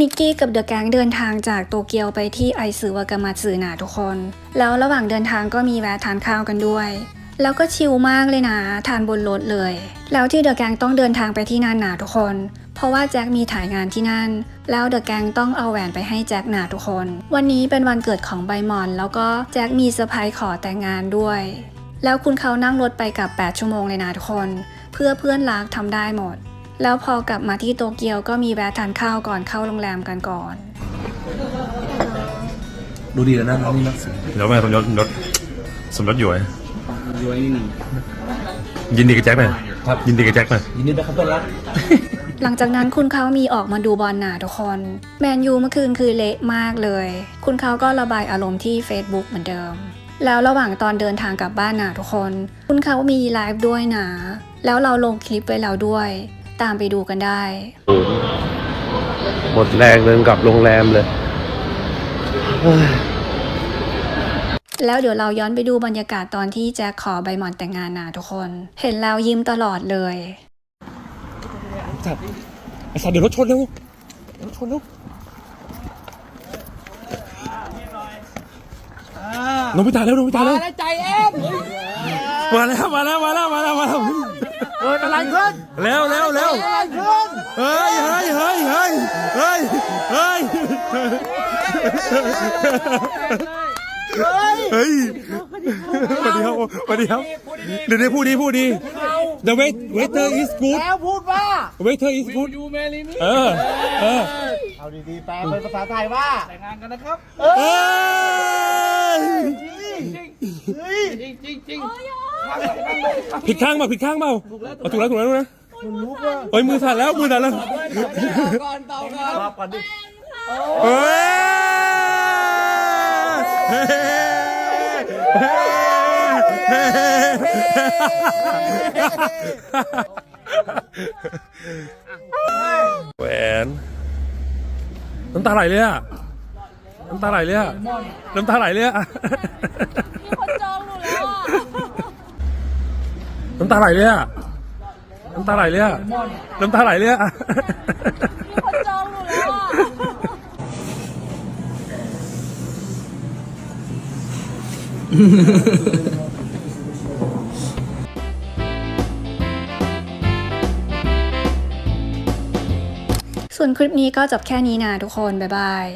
มิกกี้กับเดอะแก๊งเดินทางจากโตเกียวไปที่ไอซึวากามาสึนะทุกคน แล้วระหว่างเดินทางก็มีแวะทานข้าวกันด้วย แล้วก็ชิลมากเลยนะ ทานบนรถเลย แล้วที่เดอะแก๊งต้องเดินทางไปที่นั่นนะทุกคน เพราะว่าแจ็คมีถ่ายงานที่นั่น แล้วเดอะแก๊งต้องเอาแหวนไปให้แจ็คนะทุกคน วันนี้เป็นวันเกิดของใบมอน แล้วก็แจ็คมีเซอร์ไพรส์ขอแต่งงานด้วย แล้วคุณเขานั่งรถไปกับ 8 ชั่วโมงเลยนะทุกคน เพื่อเพื่อนรักทำได้หมด แล้วพอกลับมาที่โตเกียวก็มีแวะทานข้าวก่อนเข้าโรงแรมกันก่อน ดูดีแล้วนะน้องนี่นะเดี๋ยวแม่สมยศสมยศสมยศอยู่ไหมย้วยนิดนึงยินดีกับแจ็คไหมครับยินดีกับแจ็คไหมยินดีด้วยครับเพื่อนรักหลังจากนั้นคุณเขามีออกมาดูบอลหนาทุกคน แมนยูเมื่อคืนคือเละมากเลย คุณเขาก็ระบายอารมณ์ที่ Facebook เหมือนเดิม แล้วระหว่างตอนเดินทางกลับบ้านนะทุกคน คุณเขามีไลฟ์ด้วยนะ แล้วเราลงคลิปไว้แล้วด้วย ตามไปดูกันได้ หมดแรงเดินกลับโรงแรมเลย แล้วเดี๋ยวเราย้อนไปดูบรรยากาศตอนที่แจ็คขอใบหมอนแต่งงานนะทุกคน เห็นแล้วยิ้มตลอดเลยจัดไอ้สัตว์เดี๋ยวรถชนเร็วรถชนเร็วน้องพิตาเร็วน้องพิตาเร็วใจเอ็มมาแล้วมาแล้วมาแล้วมาแล้วมาแล้วเกิดอะไรขึ้นเร็วเร็วเร็วอะไรขึ้นเฮ้ยเฮ้ยเฮ้ยเฮ้ยเฮ้ยเฮ้ยเฮ้ยสวัสดีครับสวัสดีครับเดี๋ยวเดี๋ยวพูดดีพูดดี The wait waiter is good แล้วพูดว่า waiter is good ยูเมลิมิเออเออเอาดีๆแปลเป็นภาษาไทยว่าแต่งงานกันนะครับเฮ้ยจริงจริงจริง ผิดข้างเปล่าผิดข้างเปล่าเอาถูกแล้วถูกแล้วถูกแล้วคุณรู้ว่าเฮ้ยมือสั่นแล้วมือสั่นแล้วก่อนต่อก่อนก่อนดิเฮ้ยแหวนน้ำตาไหลเลยอะน้ำตาไหลเลยอะน้ำตาไหลเลยอะ น้ำตาไหลเลยอะน้ำตาไหลเลยอะน้ำตาไหลเลยอะมีคนจองหนูแล้วอะส่วนคลิปนี้ก็จบแค่นี้นะทุกคน บ๊ายบาย